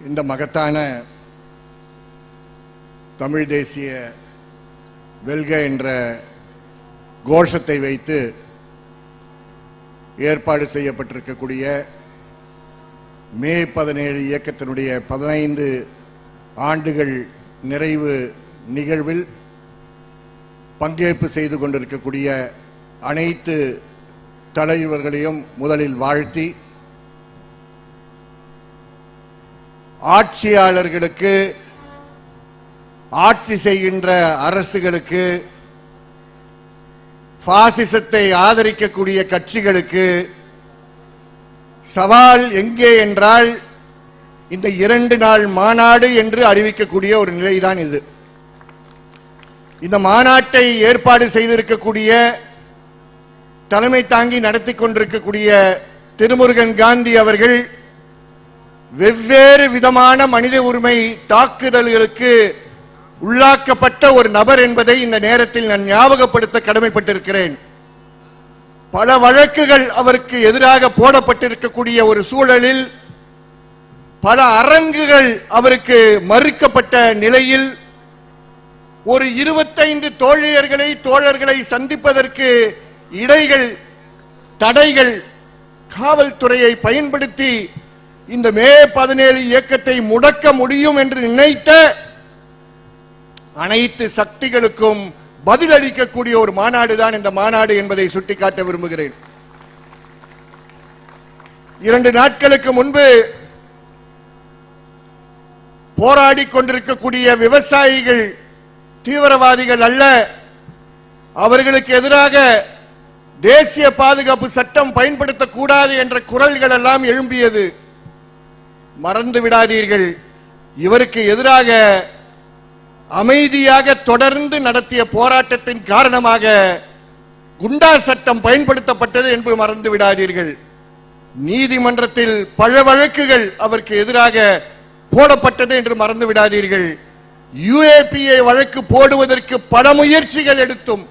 இந்த மகத்தான தமிழ் தேசிய வெல்க என்ற கோஷத்தை வைத்து ஏற்பாடு செய்யப்பட்டிருக்கக்கூடிய மே பதினேழு இயக்கத்தினுடைய பதினைந்து ஆண்டுகள் நிறைவு நிகழ்வில் பங்கேற்பு செய்து கொண்டிருக்கக்கூடிய அனைத்து தலைவர்களையும் முதலில் வாழ்த்தி ஆட்சியாளர்களுக்கு ஆட்சி செய்கின்ற அரசுகளுக்கு பாசிசத்தை ஆதரிக்கக்கூடிய கட்சிகளுக்கு சவால் எங்கே என்றால் இந்த இரண்டு நாள் மாநாடு என்று அறிவிக்கக்கூடிய ஒரு நிலைதான் இது. இந்த மாநாட்டை ஏற்பாடு செய்திருக்கக்கூடிய தலைமை தாங்கி நடத்தி கொண்டிருக்கக்கூடிய திருமுருகன் காந்தி அவர்கள் வெவ்வேறு விதமான மனித உரிமை தாக்குதல்களுக்கு உள்ளாக்கப்பட்ட ஒரு நபர் என்பதை இந்த நேரத்தில் நான் ஞாபகப்படுத்த கடமைப்பட்டிருக்கிறேன். பல வழக்குகள் அவருக்கு எதிராக போடப்பட்டிருக்கக்கூடிய ஒரு சூழலில் பல அரங்குகள் அவருக்கு மறுக்கப்பட்ட நிலையில் ஒரு இருபத்தைந்து தோழியர்களை தோழர்களை சந்திப்பதற்கு இடைகள் தடைகள் காவல்துறையை பயன்படுத்தி இந்த மே பதினேழு இயக்கத்தை முடக்க முடியும் என்று நினைத்த அனைத்து சக்திகளுக்கும் பதிலளிக்கக்கூடிய ஒரு மாநாடு தான் இந்த மாநாடு என்பதை சுட்டிக்காட்ட விரும்புகிறேன். இரண்டு நாட்களுக்கு முன்பு போராடி கொண்டிருக்கக்கூடிய விவசாயிகள் தீவிரவாதிகள் அல்ல அவர்களுக்கு எதிராக தேசிய பாதுகாப்பு சட்டம் பயன்படுத்தக்கூடாது என்ற குரல்கள் எல்லாம் எழும்பியது. மறந்து விடாதீர்கள். இவருக்கு எதிராக அமைதியாக தொடர்ந்து நடத்திய போராட்டத்தின் காரணமாக குண்டா சட்டம் பயன்படுத்தப்பட்டது என்று மறந்து விடாதீர்கள். நீதிமன்றத்தில் பல வழக்குகள் அவருக்கு எதிராக போடப்பட்டது என்று மறந்து விடாதீர்கள். யுஏபிஏ வழக்கு போடுவதற்கு பல முயற்சிகள் எடுத்தும்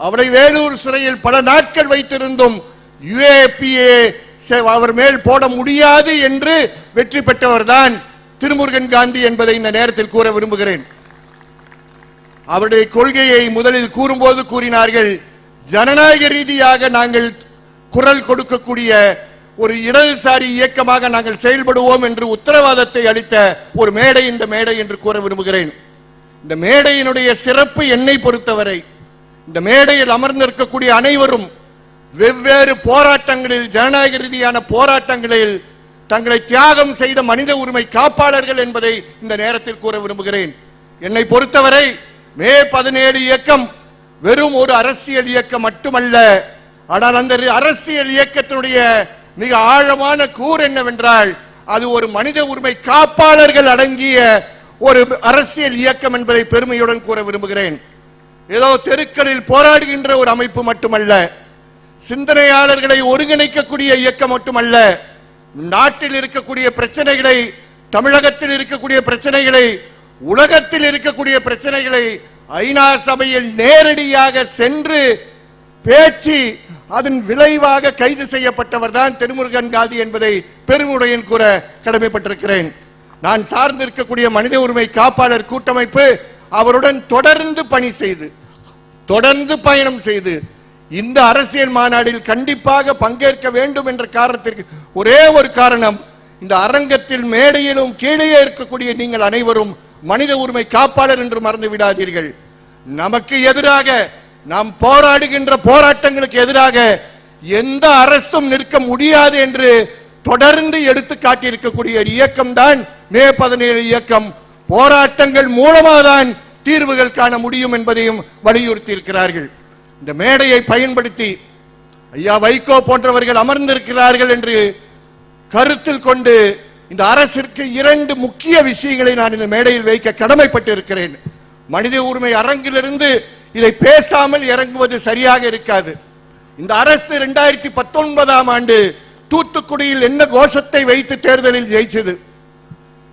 அவரை வேலூர் சிறையில் பல நாட்கள் வைத்திருந்தும் யுஏபிஏ அவர் மேல் போட முடியாது என்று வெற்றி பெற்றவர்தான் திருமுருகன் காந்தி என்பதை இந்த நேரத்தில் கூற விரும்புகிறேன். அவருடைய கொள்கையை முதலில் கூறும்போது கூறினார்கள் ஜனநாயக ரீதியாக நாங்கள் குரல் கொடுக்கக்கூடிய ஒரு இடதுசாரி இயக்கமாக நாங்கள் செயல்படுவோம் என்று உத்தரவாதத்தை அளித்த ஒரு மேடை இந்த மேடை என்று கூற விரும்புகிறேன். இந்த மேடையினுடைய சிறப்பு என்னை பொறுத்தவரை இந்த மேடையில் அமர்ந்திருக்கக்கூடிய அனைவரும் வெவ்வேறு போராட்டங்களில் ஜனநாயக ரீதியான போராட்டங்களில் தங்களை தியாகம் செய்த மனித உரிமை காப்பாளர்கள் என்பதை இந்த நேரத்தில் கூற விரும்புகிறேன். என்னை பொறுத்தவரை மே பதினேழு இயக்கம் வெறும் ஒரு அரசியல் இயக்கம் மட்டுமல்ல. ஆனால் அந்த அரசியல் இயக்கத்தினுடைய மிக ஆழமான கூர் என்னவென்றால் அது ஒரு மனித உரிமை காப்பாளர்கள் அடங்கிய ஒரு அரசியல் இயக்கம் என்பதை பெருமையுடன் கூற விரும்புகிறேன். ஏதோ தெருக்களில் போராடுகின்ற ஒரு அமைப்பு மட்டுமல்ல. சிந்தனையாளர்களை ஒருங்கிணைக்கக்கூடிய இயக்கம் மட்டுமல்ல. நாட்டில் இருக்கக்கூடிய பிரச்சனைகளை தமிழகத்தில் இருக்கக்கூடிய பிரச்சனைகளை உலகத்தில் இருக்கக்கூடிய பிரச்சனைகளை ஐநா சபையில் நேரடியாக சென்று பேச்சு அதன் விளைவாக கைது செய்யப்பட்டவர் தான் திருமுருகன் காதி என்பதை பெருமுடையன் கூற கடமைப்பட்டிருக்கிறேன். நான் சார்ந்திருக்கக்கூடிய மனித உரிமை காப்பாளர் கூட்டமைப்பு அவருடன் தொடர்ந்து பணி செய்து தொடர்ந்து பயணம் செய்து இந்த அரசியல் மாநாட்டில் கண்டிப்பாக பங்கேற்க வேண்டும் என்ற காரணத்திற்கு ஒரே ஒரு காரணம் இந்த அரங்கத்தில் மேடையிலும் கீழே இருக்கக்கூடிய நீங்கள் அனைவரும் மனித உரிமை காப்பாளர் என்று மறந்து விடாதீர்கள். நமக்கு எதிராக நாம் போராடுகின்ற போராட்டங்களுக்கு எதிராக எந்த அரசும் நிற்க முடியாது என்று தொடர்ந்து எடுத்து காட்டியிருக்கக்கூடிய ஒரு இயக்கம் தான் மே பதினேழு இயக்கம். போராட்டங்கள் மூலமாக தான் தீர்வுகள் காண முடியும் என்பதையும் வலியுறுத்தி இருக்கிறார்கள் இந்த மேடையை பயன்படுத்தி ஐயா வைகோ போன்றவர்கள் அமர்ந்திருக்கிறார்கள் என்று கருத்தில் கொண்டு இந்த அரசிற்கு இரண்டு முக்கிய விஷயங்களை நான் இந்த மேடையில் வைக்க கடமைப்பட்டு இருக்கிறேன் மனித உரிமை அரங்கிலிருந்து இதை பேசாமல் இறங்குவது சரியாக இருக்காது. இந்த அரசு இரண்டாயிரத்தி பத்தொன்பதாம் ஆண்டு தூத்துக்குடியில் என்ன கோஷத்தை வைத்து தேர்தலில் ஜெயிச்சது?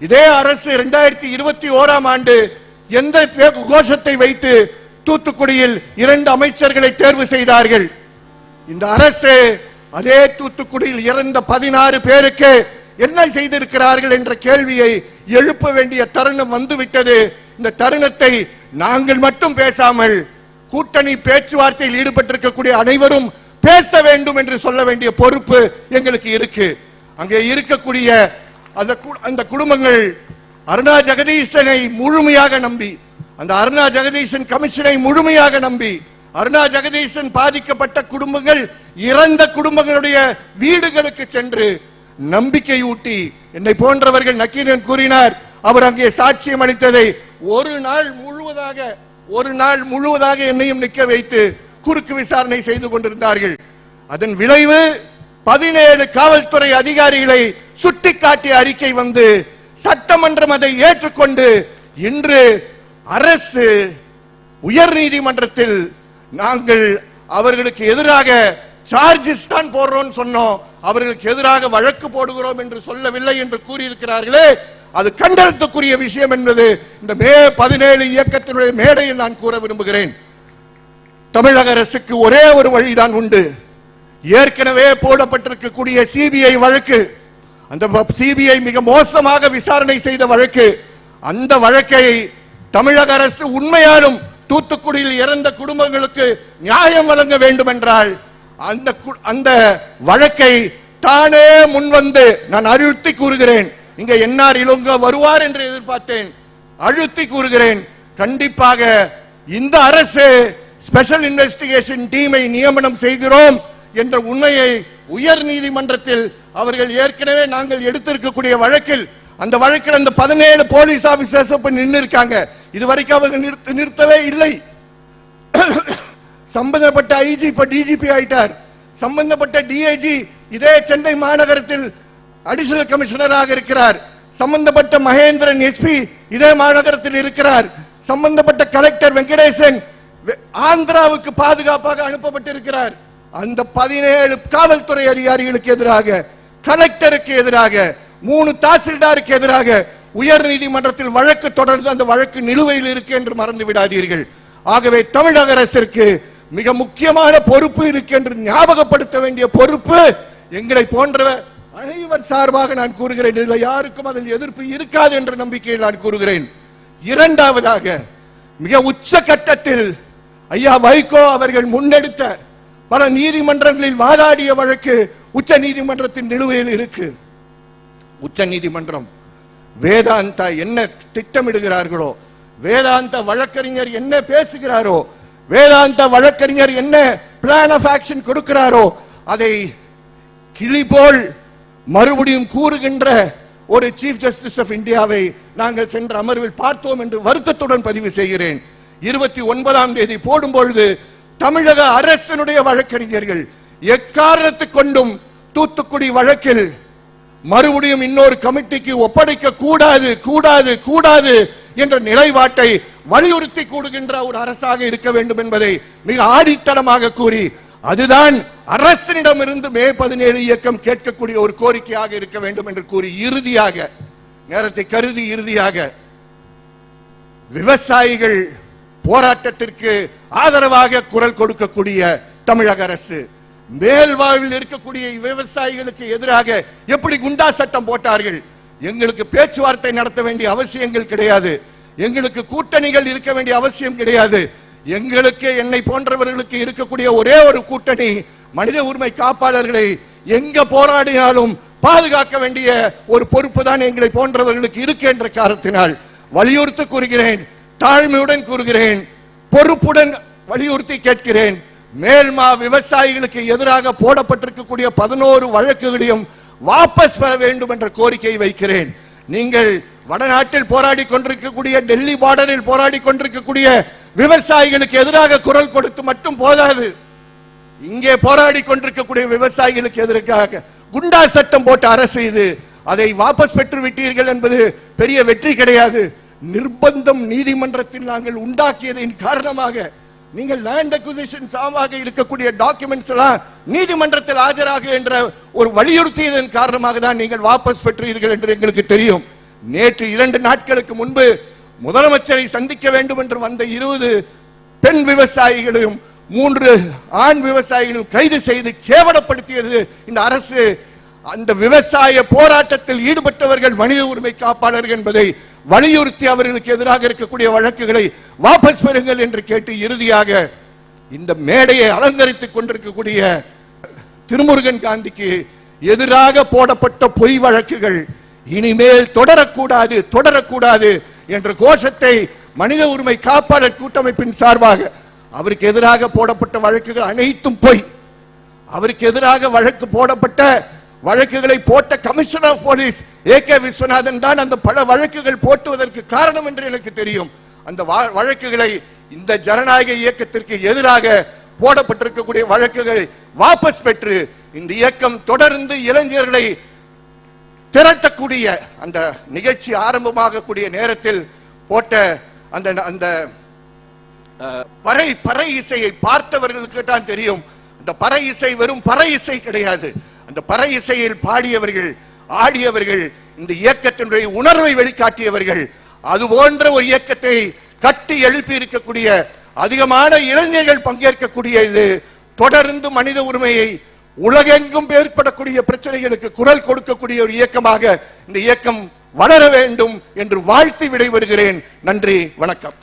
இதே அரசு இரண்டாயிரத்தி இருபத்தி ஓராம் ஆண்டு எந்த கோஷத்தை வைத்து தூத்துக்குடியில் இரண்டு அமைச்சர்களை தேர்வு செய்தார்கள். இந்த அரசு அதே தூத்துக்குடியில் இறந்த பதினாறு பேருக்கு என்ன செய்திருக்கிறார்கள் என்ற கேள்வியை எழுப்ப வேண்டிய தருணம் வந்துவிட்டது. இந்த தருணத்தை நாங்கள் மட்டும் பேசாமல் கூட்டணி பேச்சுவார்த்தையில் ஈடுபட்டிருக்கக்கூடிய அனைவரும் பேச வேண்டும் என்று சொல்ல வேண்டிய பொறுப்பு எங்களுக்கு இருக்கு. அங்கே இருக்கக்கூடிய அந்த கு- அந்த குடும்பங்கள் அருணா ஜெகதீசனை முழுமையாக நம்பி அந்த அருணா ஜெகதீசன் கமிஷனை முழுமையாக நம்பி அருணா ஜெகதீசன் பாதிக்கப்பட்ட குடும்பங்கள் இறந்த குடும்பங்களுடைய வீடுகளுக்கு சென்று நம்பிக்கை ஊட்டி என்னை போன்றவர்கள் நக்கீரன் கூறினார் அவர் அங்கே சாட்சியம் அளித்ததை ஒரு நாள் முழுவதாக ஒரு நாள் முழுவதாக என்னையும் நிற்க வைத்து குறுக்கு விசாரணை செய்து கொண்டிருந்தார்கள். அதன் விளைவு பதினேழு காவல்துறை அதிகாரிகளை சுட்டிக்காட்டிய அறிக்கை வந்து சட்டமன்றம் அதை ஏற்றுக்கொண்டு இன்று அரசு உயர் நீதிமன்றத்தில் நாங்கள் அவர்களுக்கு எதிராக சார்ஜஸ் தான் போடுறோம் சொன்னோம். அவர்களுக்கு எதிராக வழக்கு போடுகிறோம் என்று சொல்லவில்லை என்று கூறியிருக்கிறார்களே. அது கண்டனத்துக்குரிய விஷயம் என்பது இந்த மே பதினேழு இயக்கத்தினுடைய மேடையில் நான் கூற விரும்புகிறேன். தமிழக அரசுக்கு ஒரே ஒரு வழிதான் உண்டு. ஏற்கனவே போடப்பட்டிருக்கக்கூடிய சிபிஐ வழக்கு அந்த சிபிஐ மிக மோசமாக விசாரணை செய்த வழக்கு அந்த வழக்கை தமிழக அரசு உண்மையாலும் தூத்துக்குடியில் இறந்த குடும்பங்களுக்கு நியாயம் வழங்க வேண்டும் என்றால் அந்த கு- அந்த வழக்கை தானே முன்வந்து நான் அழுத்தி கூறுகிறேன். இங்க என்ஆர் இளங்க வருவார் என்று எதிர்பார்த்தேன். அழுத்தி கூறுகிறேன். கண்டிப்பாக இந்த அரசு ஸ்பெஷல் இன்வெஸ்டிகேஷன் டீமை நியமனம் செய்கிறோம் என்ற உண்மையை உயர் நீதிமன்றத்தில் அவர்கள் ஏற்கனவே நாங்கள் எடுத்திருக்கக்கூடிய வழக்கில் அந்த வழக்கில் அந்த பதினேழு போலீஸ் ஆபீசர்ஸ் இப்ப நின்று இருக்காங்க இதுவரைக்கும் அவங்க நிறுத்த- நிறுத்தவே இல்லை. சம்பந்தப்பட்ட ஐஜி இப்ப டிஜிபி ஆயிட்டார். சம்பந்தப்பட்ட டிஐஜி இதே சென்னை மாநகரத்தில் அடிஷனல் கமிஷனராக இருக்கிறார். சம்பந்தப்பட்ட மகேந்திரன் எஸ்பி இதே மாநகரத்தில் இருக்கிறார். சம்பந்தப்பட்ட கலெக்டர் வெங்கடேசன் வெ- ஆந்திராவுக்கு பாதுகாப்பாக அனுப்பப்பட்டிருக்கிறார். அந்த பதினேழு காவல்துறை அதிகாரிகளுக்கு எதிராக கலெக்டருக்கு எதிராக மூணு தாசில்தாருக்கு எதிராக உயர் நீதிமன்றத்தில் வழக்கு தொடர்ந்து அந்த வழக்கு நிலுவையில் இருக்கு என்று மறந்து விடாதீர்கள். ஆகவே தமிழக அரசிற்கு மிக முக்கியமான பொறுப்பு இருக்கு என்று ஞாபகப்படுத்த வேண்டிய பொறுப்பு எங்களை போன்ற அனைவர் சார்பாக நான் கூறுகிறேன். இதில் யாருக்கும் அதில் எதிர்ப்பு இருக்காது என்ற நம்பிக்கையில் நான் கூறுகிறேன். இரண்டாவதாக மிக உச்ச கட்டத்தில் ஐயா வைகோ அவர்கள் முன்னெடுத்த பல நீதிமன்றங்களில் வாதாடிய வழக்கு உச்ச நீதிமன்றத்தின் நிலுவையில் இருக்கு. உச்ச நீதிமன்றம் வேதாந்தா என்ன திட்டமிடுகிறார்களோ வேதாந்த வழக்கறிஞர் என்ன பேசுகிறாரோ வேதாந்த வழக்கறிஞர் என்ன பிளான் ஆஃப் ஆக்ஷன் கொடுக்கிறாரோ அதை கிளி போல் மறுபடியும் கூறுகின்ற ஒரு சீஃப் ஜஸ்டிஸ் ஆஃப் இந்தியாவை நாங்கள் சென்ற அமர்வில் பார்த்தோம் என்று வருத்தத்துடன் பதிவு செய்கிறேன். இருபத்தி ஒன்பதாம் தேதி போடும் பொழுது தமிழக அரசனுடைய வழக்கறிஞர்கள் எக்காரணத்து கொண்டும் தூத்துக்குடி வழக்கில் மறுபடியும் இன்னொரு கமிட்டிக்கு ஒப்படைக்க கூடாது கூடாது கூடாது என்ற நிலைப்பாட்டை வலியுறுத்தி கூடுகின்ற ஒரு அரசாக இருக்க வேண்டும் என்பதை மிக ஆடித்தனமாக கூறி அதுதான் அரசனிடமிருந்து மே பதினேழு இயக்கம் கேட்கக்கூடிய ஒரு கோரிக்கையாக இருக்க வேண்டும் என்று கூறி இறுதியாக நேரத்தை கருதி இறுதியாக விவசாயிகள் போராட்டத்திற்கு ஆதரவாக குரல் கொடுக்கக்கூடிய தமிழக அரசு மேல்வாழ்வில் இருக்கக்கூடிய விவசாயிகளுக்கு எதிராக எப்படி குண்டா சட்டம் போட்டார்கள்? எங்களுக்கு பேச்சுவார்த்தை நடத்த வேண்டிய அவசியங்கள் கிடையாது. எங்களுக்கு கூட்டணிகள் இருக்க வேண்டிய அவசியம் கிடையாது. எங்களுக்கு என்னை போன்றவர்களுக்கு இருக்கக்கூடிய ஒரே ஒரு கூட்டணி மனித உரிமை காப்பாளர்களை எங்க போராடினாலும் பாதுகாக்க வேண்டிய ஒரு பொறுப்பு தான் எங்களை போன்றவர்களுக்கு இருக்கு என்ற காரணத்தினால் வலியுறுத்தி கூறுகிறேன் தாழ்மையுடன் கூறுகிறேன் பொறுப்புடன் வலியுறுத்தி கேட்கிறேன். மேல்மா விவசாயிகளுக்கு எதிராக போடப்பட்டிருக்கக்கூடிய பதினோரு வழக்குகளையும் வாபஸ் பெற வேண்டும் என்ற கோரிக்கையை வைக்கிறேன். நீங்கள் வடநாட்டில் போராடி கொண்டிருக்கக்கூடிய டெல்லி பார்டரில் போராடி கொண்டிருக்கக்கூடிய விவசாயிகளுக்கு எதிராக குரல் கொடுத்து மட்டும் போதாது. இங்கே போராடி கொண்டிருக்கக்கூடிய விவசாயிகளுக்கு எதிராக குண்டா சட்டம் போட்ட அரசு இது. அதை வாபஸ் பெற்று விட்டீர்கள் என்பது பெரிய வெற்றி கிடையாது. நிர்பந்தம் நீதிமன்றத்தில் நாங்கள் உண்டாக்கியதின் காரணமாக நீங்கள் லேண்ட் அக்விசிஷன் சாமாக இருக்கக்கூடிய டாக்குமெண்ட்ஸ் எல்லாம் நீதிமன்றத்தில் ஆஜராக என்ற ஒரு வலியுறுத்தியதன் காரணமாக தான் நீங்கள் வாபஸ் பெற்றீர்கள் என்று எங்களுக்கு தெரியும். நேற்று இரண்டு நாட்களுக்கு முன்பு முதலமைச்சரை சந்திக்க வேண்டும் என்று வந்த இருபது பெண் விவசாயிகளையும் மூன்று ஆண் விவசாயிகளும் கைது செய்து கேவலப்படுத்தியது. இந்த அரசு அந்த விவசாய போராட்டத்தில் ஈடுபட்டவர்கள் மனித உரிமை காப்பாளர்கள் என்பதை வலியுறுத்தி அவர்களுக்கு எதிராக இருக்கக்கூடிய வழக்குகளை வாபஸ் பெறுங்கள் என்று கேட்டு இறுதியாக இந்த மேடையை அலங்கரித்துக் கொண்டிருக்கக்கூடிய திருமுருகன் காந்திக்கு எதிராக போடப்பட்ட பொய் வழக்குகள் இனிமேல் தொடரக்கூடாது தொடரக்கூடாது என்ற கோஷத்தை மனித உரிமை காப்பாளர் கூட்டமைப்பின் சார்பாக அவருக்கு எதிராக போடப்பட்ட வழக்குகள் அனைத்தும் பொய். அவருக்கு எதிராக வழக்கு போடப்பட்ட வழக்குகளை போட்ட commissioner of police A K Viswanathan தான் அந்த பல வழக்குகள் போட்டுவதற்கு காரணம் என்று எனக்கு தெரியும். அந்த வழக்குகளை இந்த ஜனநாயக இயக்கத்திற்கு எதிராக போடப்பட்டிருக்கக்கூடிய வழக்குகளை வாபஸ் பெற்று இந்த இயக்கம் தொடர்ந்து இளைஞர்களை திரட்டக்கூடிய அந்த நிகழ்ச்சி ஆரம்பமாகக்கூடிய நேரத்தில் போட்ட அந்த அந்த பறை பறை இசையை பார்த்தவர்களுக்கு தான் தெரியும். அந்த பறை இசை வெறும் பறை இசை கிடையாது. அந்த பறை இசையில் பாடியவர்கள் ஆடியவர்கள் இந்த இயக்கத்தினுடைய உணர்வை வெளிக்காட்டியவர்கள் அது போன்ற ஒரு இயக்கத்தை கட்டி எழுப்பி இருக்கக்கூடிய அதிகமான இளைஞர்கள் பங்கேற்கக்கூடிய இது தொடர்ந்து மனித உரிமையை உலகெங்கும் ஏற்படக்கூடிய பிரச்சனைகளுக்கு குரல் கொடுக்கக்கூடிய ஒரு இயக்கமாக இந்த இயக்கம் வளர வேண்டும் என்று வாழ்த்து விடைபெறுகிறேன். நன்றி வணக்கம்.